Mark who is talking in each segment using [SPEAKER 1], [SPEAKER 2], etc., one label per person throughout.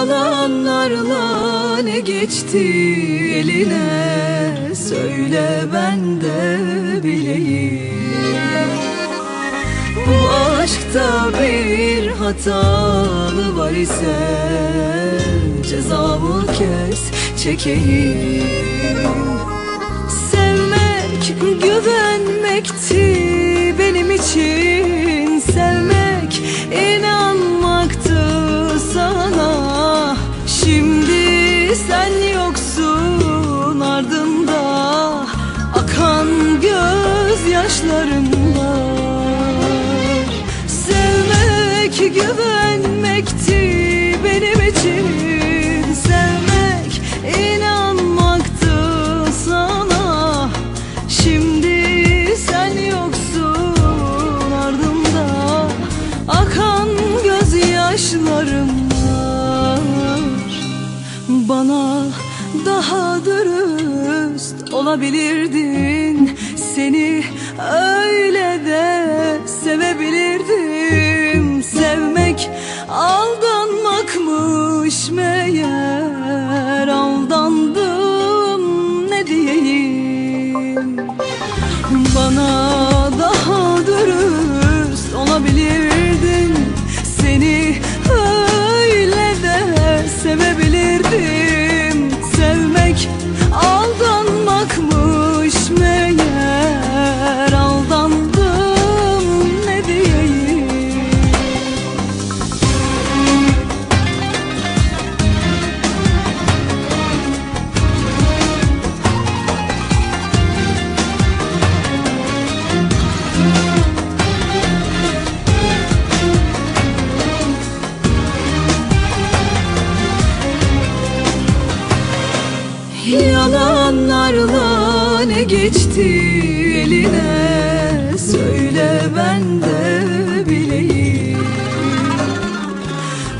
[SPEAKER 1] Yalanlarla geçti eline? Söyle ben de bileyim aşkta bir hatalı var ise Cezamı kes çekeyim. Sevmek güvenmekti benim için. Sevmek inanmaktı sana. Şimdi sen yoksun ardımda Akan gözyaşlarım Güvenmekti benim için. Sevmek inanmaktı sana. Şimdi sen yoksun ardımda. Akan gözyaşlarım var Bana daha dürüst olabilirdin. Seni öyle bana Yalanlarla ne geçti eline? Söyle ben de bileyim.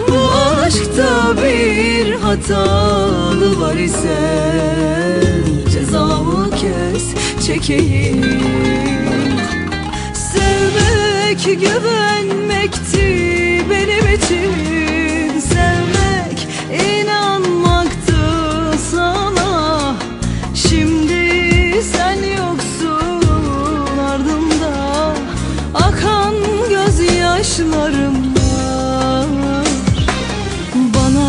[SPEAKER 1] Bu aşkta bir hatalı var ise Cezamı kes çekeyim. Sevmek güvenmekti benim için gözyaşlarım var. Bana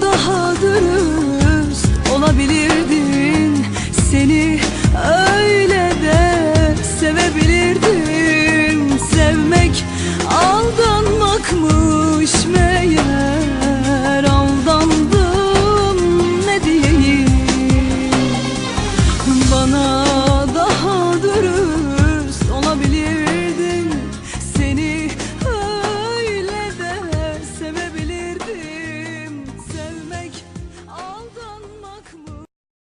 [SPEAKER 1] daha dürüst olabilirdin. Seni öyle de sevebilirdim. Sevmek aldanmakmış meğer